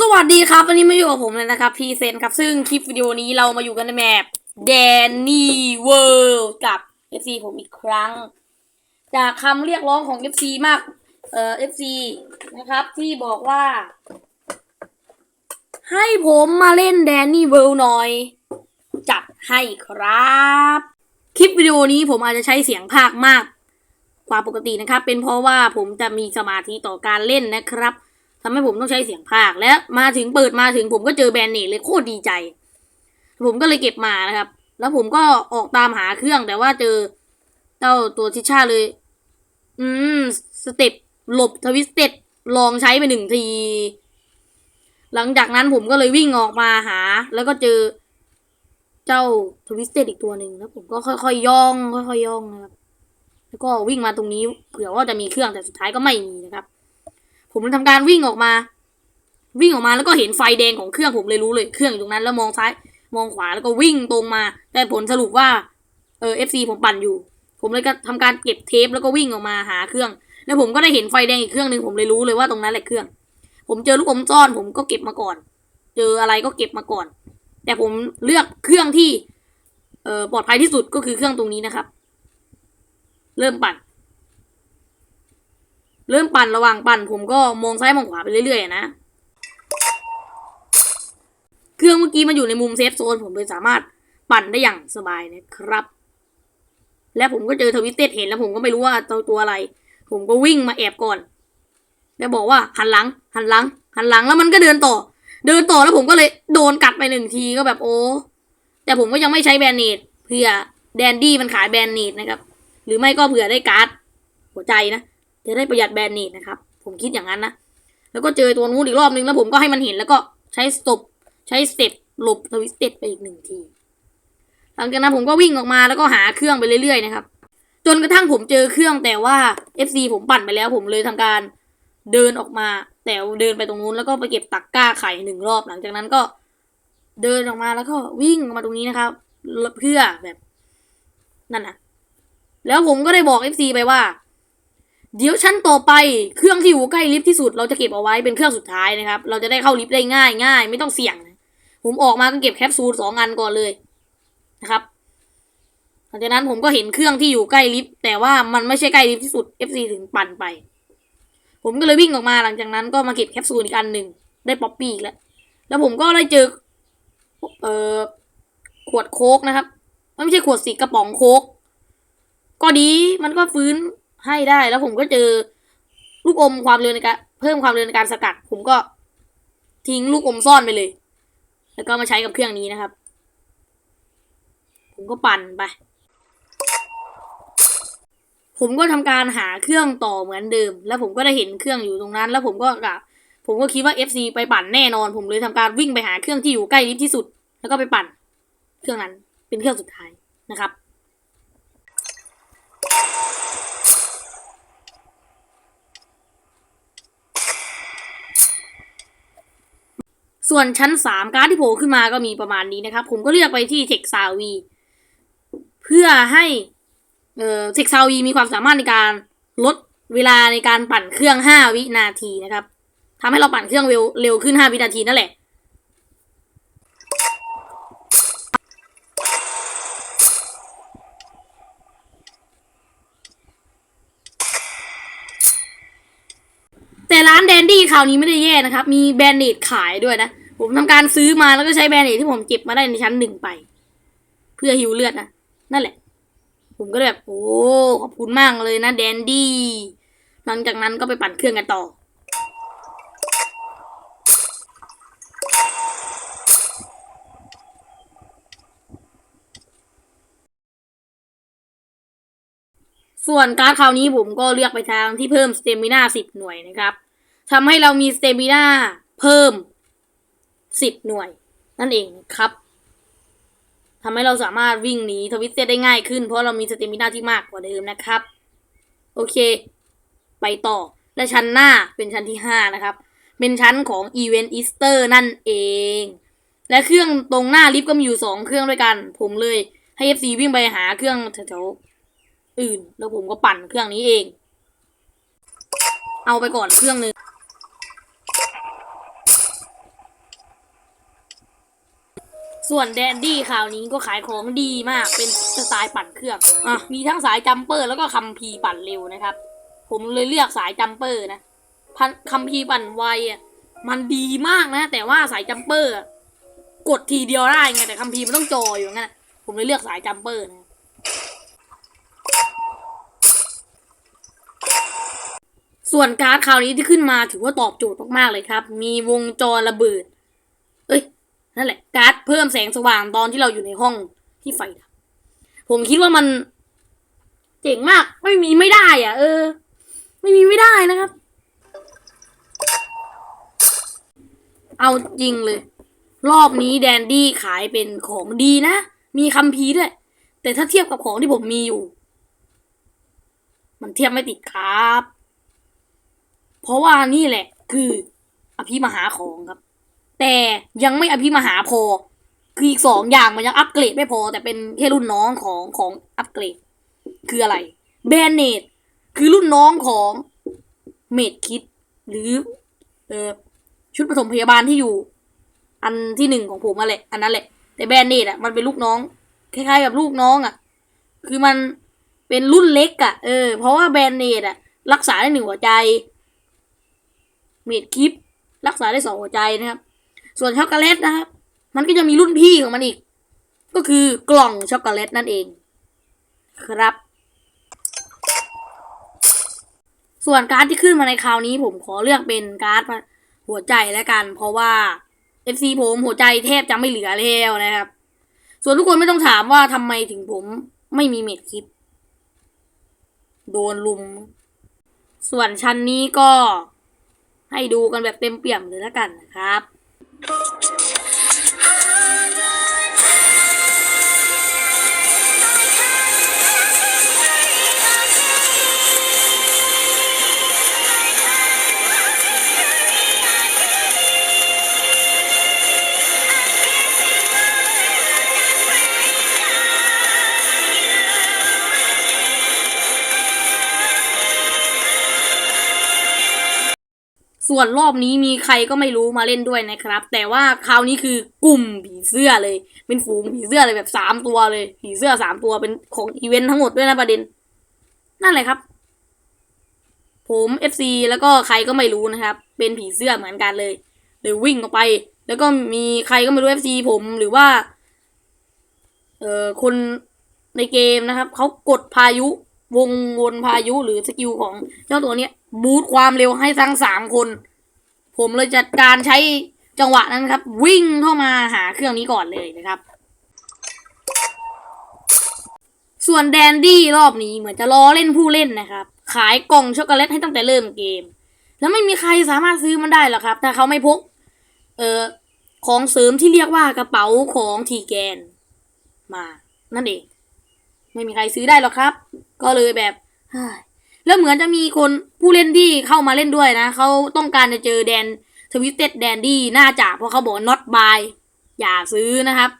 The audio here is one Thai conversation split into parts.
สวัสดีครับ วันนี้มาอยู่กับผมเลยนะครับพีเซนครับ ซึ่งคลิปวิดีโอนี้เรามาอยู่กันในแมปแดนนี่เวิลด์กับ FC ผมอีกครั้ง จากคำเรียกร้องของ FC มาก เอ่อ FC นะครับ ที่บอกว่า ให้ผมมาเล่นแดนนี่เวิลด์หน่อย จัดให้ครับ คลิปวิดีโอนี้ผมอาจจะใช้เสียงภาคมากกว่าปกตินะครับ เป็นเพราะว่าผมจะมีสมาธิต่อการเล่นนะครับ ทำให้ผมต้องใช้เสียงภาคและมาถึงเปิดมาถึงผมก็เจอแบรนด์เนตเลยโคตรดีใจ ผมก็เลยเก็บมานะครับ แล้วผมก็ออกตามหาเครื่องแต่ว่าเจอเจ้าตัวทิชช่าเลย อืมสเต็ปหลบทวิสเต็ดลองใช้ไปหนึ่งที หลังจากนั้นผมก็เลยวิ่งออกมาหา แล้วก็เจอ เจ้าทวิสเต็ดอีกตัวหนึ่งแล้วผมก็ค่อยๆย่อง ค่อยๆย่องนะครับ แล้วก็วิ่งมาตรงนี้เผื่อว่าจะมีเครื่องแต่สุดท้ายก็ไม่มีนะครับ ผมเลยทำการวิ่งออกมา วิ่งออกมาแล้วก็เห็นไฟแดงของเครื่องผมเลยรู้เลยเครื่องอยู่ตรงนั้นแล้วมองซ้าย มองขวาแล้วก็วิ่งตรงมา แต่ผลสรุปว่าเออฟซีผมปั่นอยู่ ผมเลยก็ทำการเก็บเทปแล้วก็วิ่งออกมาหาเครื่อง แล้วผมก็ได้เห็นไฟแดงอีกเครื่องหนึ่งผมเลยรู้เลยว่าตรงนั้นแหละเครื่อง ผมเจอลูกอมซ่อนผมก็เก็บมาก่อน เจออะไรก็เก็บมาก่อน แต่ผมเลือกเครื่องที่เอ่อปลอดภัยที่สุดก็คือเครื่องตรงนี้นะครับ เริ่มปั่น เริ่มปั่นระหว่างปั่นผมก็มองซ้ายมองขวาไปเรื่อยๆนะ เครื่องเมื่อกี้มันอยู่ในมุมเซฟโซนผมเลยสามารถปั่นได้อย่างสบายนะครับ และผมก็เจอทวิตเต็ดเห็นแล้วผมก็ไม่รู้ว่าตัวตัวอะไร ผมก็วิ่งมาแอบก่อน แล้วบอกว่าหันหลัง หันหลัง หันหลังแล้วมันก็เดินต่อ เดินต่อแล้วผมก็เลยโดนกัดไปหนึ่งทีก็แบบโอ้ แต่ผมก็ยังไม่ใช้แบรนด์เนตเผื่อแดนดี้มันขายแบรนด์เนตนะครับ หรือไม่ก็เผื่อได้การ์ดหัวใจนะ จะได้ประหยัดแบรนด์เนตนะครับ ผมคิดอย่างนั้นนะ แล้วก็เจอตัวนู้นอีกรอบนึงแล้วผมก็ให้มันเห็นแล้วก็ใช้สต็ปใช้สเต็ปหลบทวิสเต็ดไปอีกหนึ่งที หลังจากนั้นผมก็วิ่งออกมาแล้วก็หาเครื่องไปเรื่อยๆนะครับ จนกระทั่งผมเจอเครื่องแต่ว่า FC ผมปั่นไปแล้วผมเลยทำการเดินออกมา แต่เดินไปตรงนู้นแล้วก็ไปเก็บตักก้าไข่หนึ่งรอบ หลังจากนั้นก็เดินออกมาแล้วก็วิ่งออกมาตรงนี้นะครับเพื่อแบบนั่นนะแล้วผมก็ได้บอก FC ไปว่า เดี๋ยวชั้นต่อไปเครื่องที่อยู่ใกล้ลิฟต์ที่สุดเราจะเก็บเอาไว้เป็นเครื่องสุดท้ายนะครับ เราจะได้เข้าลิฟต์ได้ง่ายง่ายไม่ต้องเสี่ยงนะผมออกมาก็เก็บแคปซูลสองอันก่อนเลยนะครับหลังจากนั้นผมก็เห็นเครื่องที่อยู่ใกล้ลิฟต์แต่ว่ามันไม่ใช่ใกล้ลิฟต์ที่สุด FC ถึงปั่นไป ผมก็เลยวิ่งออกมาหลังจากนั้นก็มาเก็บแคปซูลอีกอันหนึ่งได้ป๊อปปี้อีกแล้วแล้วผมก็ได้เจอเอ่อขวดโค้กนะครับ ไม่ใช่ขวดสีกระป๋องโค้กก็ดีมันก็ฟื้น ให้ได้ แล้วผมก็เจอลูกอมความเร็วในการเพิ่มความเร็วในการสกัด ผมก็ทิ้งลูกอมซ่อนไปเลย แล้วก็มาใช้กับเครื่องนี้นะครับ ผมก็ปั่นไป ผมก็ทำการหาเครื่องต่อเหมือนเดิม แล้วผมก็ได้เห็นเครื่องอยู่ตรงนั้น แล้วผมก็กะผมก็คิดว่า FC ไปปั่นแน่นอน ผมเลยทำการวิ่งไปหาเครื่องที่อยู่ใกล้ลิฟที่สุด แล้วก็ไปปั่น เครื่องนั้นเป็นเครื่องสุดท้ายนะครับ ส่วนชั้นสามการ์ดที่โผล่ขึ้นมาก็มีประมาณนี้นะครับ ผมก็เลือกไปที่เทคซาวีเพื่อให้เอ่อเทคซาวีมีความสามารถในการลดเวลาในการปั่นเครื่อง 5 วินาทีนะครับทำให้เราปั่นเครื่องเร็วเร็วขึ้น 5 วินาทีนั่นแหละ แต่ร้านแดนดี้คราวนี้ไม่ได้แย่นะครับ มีแบรนด์เนตขายด้วยนะ ผมทำการซื้อมาแล้วก็ใช้แบรนด์เนตที่ผมเก็บมาได้ในชั้นหนึ่งไป เพื่อฮิวเลือดนะนั่นแหละ ผมก็แบบโอ้ขอบคุณมากเลยนะแดนดี้หลังจากนั้นก็ไปปั่นเครื่องกันต่อส่วนการ์ดคราวนี้ผมก็เลือกไปทางที่เพิ่มสเตมินาสิบหน่วยนะครับ ทำให้เรามีสเตมิน่าเพิ่มสิบหน่วย นั่นเองครับทำให้เราสามารถวิ่งหนีทวิตเตได้ง่ายขึ้น เพราะเรามีสเตมิน่าที่มากกว่าเดิมนะครับ โอเค ไปต่อและชั้นหน้าเป็นชั้นที่ห้านะครับ เป็นชั้นของอีเวนต์อีสเตอร์นั่นเอง และเครื่องตรงหน้าลิฟต์ก็มีอยู่สองเครื่องด้วยกัน ผมเลยให้ FC วิ่งไปหาเครื่องแถวๆอื่น แล้วผมก็ปั่นเครื่องนี้เอง เอาไปก่อนเครื่องหนึ่ง ส่วนแดนดี้คราวนี้ก็ขายของดีมากเป็นสไตล์ปั่นเครื่องอะมีทั้งสายจัมเปอร์แล้วก็คัมพีร์ปั่นเร็วนะครับ ผมเลยเลือกสายจัมเปอร์นะพันคัมพีร์ปั่นไวอะมันดีมากนะ แต่ว่าสายจัมเปอร์อะกดทีเดียวได้ไงแต่คัมพีร์มันต้องจออยู่งั้นอะผมเลยเลือกสายจัมเปอร์นะส่วนการ์ดคราวนี้ที่ขึ้นมาถือว่าตอบโจทย์มากๆเลยครับ มีวงจรระเบิด เอ้ย นั่นแหละการ์ดเพิ่มแสงสว่างตอนที่เราอยู่ในห้องที่ไฟดับผมคิดว่ามันเจ๋งมาก ไม่มีไม่ได้อะ เออ ไม่มีไม่ได้นะครับ เอาจริงเลย รอบนี้แดนดี้ขายเป็นของดีนะ มีคัมภีร์ด้วย แต่ถ้าเทียบกับของที่ผมมีอยู่ มันเทียบไม่ติดครับ เพราะว่านี่แหละ คืออภิมหาของครับ แต่ยังไม่อภิมหาพอ คืออีกสองอย่างมันยังอัปเกรดไม่พอ แต่เป็นแค่รุ่นน้องของของอัปเกรด คืออะไรแบนเนตคือรุ่นน้องของเมดคิดหรือเออชุดปฐมพยาบาลที่อยู่ อันที่หนึ่งของผมมาแหละอันนั้นแหละ แต่แบนเนตอะมันเป็นลูกน้องคล้ายๆกับลูกน้องอะคือมันเป็นรุ่นเล็กอะเออเพราะว่าแบนเนตอะรักษาได้หนึ่งหัวใจเมดคิปรักษาได้สองหัวใจนะครับ ส่วนช็อกโกแลตนะครับ มันก็จะมีรุ่นพี่ของมันอีก ก็คือกล่องช็อกโกแลตนั่นเอง ครับ ส่วนการ์ดที่ขึ้นมาในคราวนี้ผมขอเลือกเป็นการ์ดหัวใจแล้วกัน เพราะว่า FC ผมหัวใจแทบจะไม่เหลือแล้วนะครับ ส่วนทุกคนไม่ต้องถามว่าทำไมถึงผมไม่มีเม็ดคิดโดนลุม ส่วนชั้นนี้ก็ให้ดูกันแบบเต็มเปี่ยมเลยแล้วกันนะครับ Thank you. ส่วนรอบนี้มีใครก็ไม่รู้มาเล่นด้วยนะครับ แต่ว่าคราวนี้คือกลุ่มผีเสื้อเลย เป็นฝูงผีเสื้อเลยแบบสามตัวเลย ผีเสื้อสามตัวเป็นของอีเวนต์ทั้งหมดด้วยนะประเด็น นั่นแหละครับ ผม FC แล้วก็ใครก็ไม่รู้นะครับ เป็นผีเสื้อเหมือนกันเลยเลยวิ่งออกไป แล้วก็มีใครก็ไม่รู้ FC ผมหรือว่า เอ่อคนในเกมนะครับเขากดพายุ วงวนพายุหรือสกิลของเจ้าตัวเนี้ยบูทความเร็วให้ทั้งสามคน ผมเลยจัดการใช้จังหวะนั้นครับ วิ่งเข้ามาหาเครื่องนี้ก่อนเลยนะครับ ส่วนแดนดี้รอบนี้เหมือนจะล้อเล่นผู้เล่นนะครับ ขายกล่องช็อกโกแลตให้ตั้งแต่เริ่มเกม แล้วไม่มีใครสามารถซื้อมันได้หรอกครับ ถ้าเขาไม่พก เอ่อของเสริมที่เรียกว่ากระเป๋าของทีแกนมา นั่นเอง ไม่มีใครซื้อได้หรอกครับ ก็เลยแบบแล้วเหมือนจะมีคนผู้เล่นที่เข้ามาเล่นด้วยนะเขาต้องการจะเจอแดนทวิตเต็ดแดนดี้น่าจะเพราะเขาบอก not buy อย่าซื้อนะครับ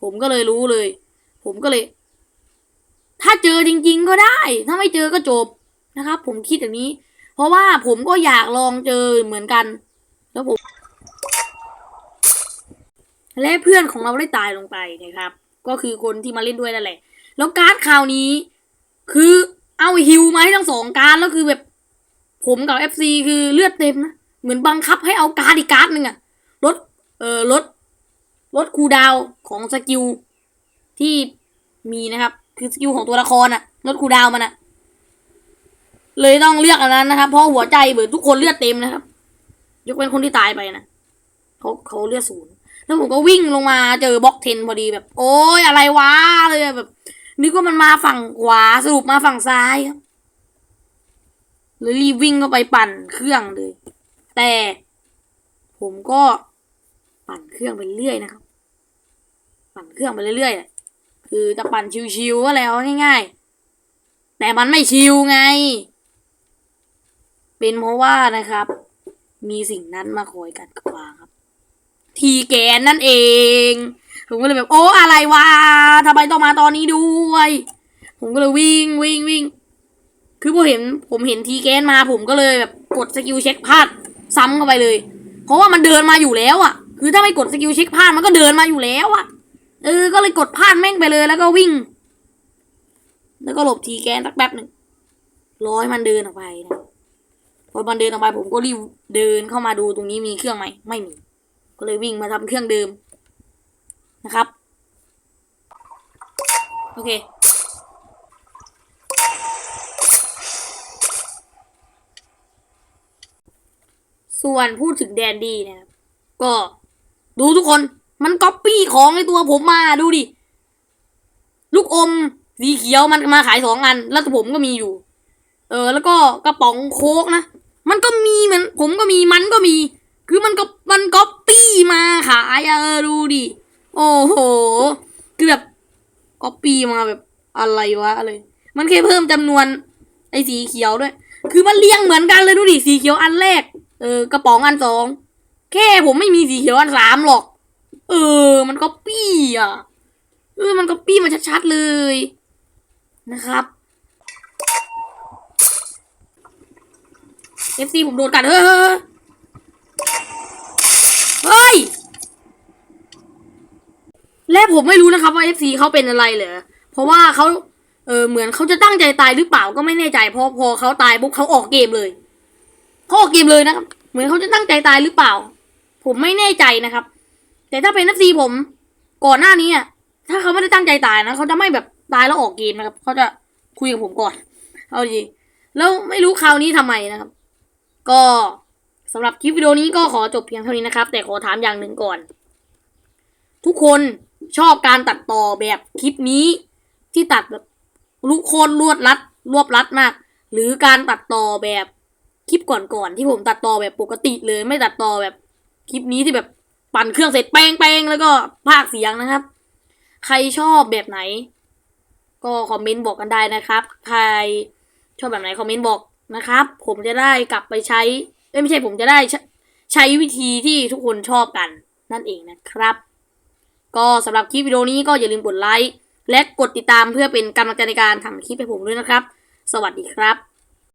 ผมก็เลยรู้เลย ผมก็เลย ถ้าเจอจริง ๆ ก็ได้ ถ้าไม่เจอก็จบนะครับ ผมคิดอย่างนี้ เพราะว่าผมก็อยากลองเจอเหมือนกัน แล้วผม และเพื่อนของเราได้ตายลงไปนะครับ ก็คือคนที่มาเล่นด้วยนั่นแหละ แล้วการ์ดคราวนี้ คือเอาฮิวมาให้ทั้งสองการ์ดแล้วคือแบบผมกับเอฟซีคือเลือดเต็มนะเหมือนบังคับให้เอาการ์ดอีกการ์ดหนึ่งอะลดเอ่อลดลดคูดาวของสกิลที่มีนะครับ คือสกิลของตัวละครอะลดคูดาวมันอะเลยต้องเลือกอันนั้นนะครับ เพราะหัวใจเบิดทุกคนเลือดเต็มนะครับ ยกเว้นคนที่ตายไปนะเขาเขาเลือดศูนย์แล้วผมก็วิ่งลงมาเจอบล็อกเทนพอดีแบบ โอ้ยอะไรวะเลยแบบ นึกว่ามันมาฝั่งขวาสรุปมาฝั่งซ้ายครับเลยรีบวิ่งเข้าไปปั่นเครื่องเลย แต่ผมก็ปั่นเครื่องไปเรื่อยนะครับ ปั่นเครื่องไปเรื่อยๆคือจะปั่นชิวๆก็แล้วง่าย ๆ แต่มันไม่ชิวไง เป็นเพราะว่านะครับ มีสิ่งนั้นมาคอยกัดขวางครับ ทีแกนนั่นเอง ผมก็เลยแบบโอ้อะไรวะทำไมต้องมาตอนนี้ด้วย ผมก็เลยวิ่งวิ่งวิ่ง คือผมเห็นผมเห็นทีแกนมาผมก็เลยแบบกดสกิลเช็คพลาดซ้ำเข้าไปเลย เพราะว่ามันเดินมาอยู่แล้วอะ่ะ คือถ้าไม่กดสกิลเช็คพลาดมันก็เดินมาอยู่แล้วอะเออ ก็เลยกดพลาดแม่งไปเลยแล้วก็วิ่ง แล้วก็หลบทีแกนสักแป๊บหนึ่งร้อยมันเดินออกไปนะพอมันเดินออกไปผมก็รีบเดินเข้ามาดูตรงนี้มีเครื่องไหมไม่มี ก็เลยวิ่งมาทำเครื่องเดิม นะครับ โอเค ส่วนพูดถึงแดนดี้เนะครับ ก็ดูทุกคนมันก๊อปปี้ของในตัวผมมาดูดิ ลูกอมสีเขียวมันมาขายสองอัน แล้วตัวผมก็มีอยู่ เออ แล้วก็กระป๋องโค้กนะ มันก็มีเหมือนผมก็มีมันก็มี คือมันก็มันก๊อปปี้มาขายเออดูดิ โอ้โห คือแบบก๊อปปี้มาแบบอะไรวะอะไร มันแค่เพิ่มจำนวนไอ้สีเขียวด้วย คือมันเรียงเหมือนกันเลยดูดิ สีเขียวอันแรก เออกระป๋องอันสอง แค่ผมไม่มีสีเขียวอันสามหรอก เออ มันก็ปี้อะ เออ มันก็ปี้มาชัดๆเลย นะครับ FC ผมโดนกัดเฮ้ยเฮ้ย และผมไม่รู้นะครับว่า FC เขาเป็นอะไรเหรอเพราะว่าเขาเออเหมือนเขาจะตั้งใจตายหรือเปล่าก็ไม่แน่ใจเพราะพอเขาตายปุ๊บเขาออกเกมเลยเขาออกเกมเลยนะครับ เหมือนเขาจะตั้งใจตายหรือเปล่า ผมไม่แน่ใจนะครับ แต่ถ้าเป็น FC ผม ก่อนหน้านี้อะถ้าเขาไม่ได้ตั้งใจตายนะเขาจะไม่แบบตายแล้วออกเกมนะครับเขาจะคุยกับผมก่อน เอาดีแล้วไม่รู้คราวนี้ทำไมนะครับ ก็สำหรับคลิปวิดีโอนี้ก็ขอจบเพียงเท่านี้นะครับ แต่ขอถามอย่างหนึ่งก่อน ทุกคน ชอบการตัดต่อแบบคลิปนี้ที่ตัดแบบลุกโคนรวดรัด รวบรัดมาก หรือการตัดต่อแบบคลิปก่อนๆที่ผมตัดต่อแบบปกติเลยไม่ตัดต่อแบบคลิปนี้ที่แบบปั่นเครื่องเสร็จแป้งแป้งแล้วก็พากย์เสียงนะครับ ใครชอบแบบไหน ก็คอมเมนต์บอกกันได้นะครับ ใครชอบแบบไหนคอมเมนต์บอกนะครับ ผมจะได้กลับไปใช้ไม่ใช่ผมจะได้ใช้วิธีที่ทุกคนชอบกันนั่นเองนะครับ ก็สำหรับคลิปวิดีโอนี้ก็อย่าลืมกดไลค์และกดติดตามเพื่อเป็นกำลังใจในการทำคลิปให้ผมด้วยนะครับ สวัสดีครับ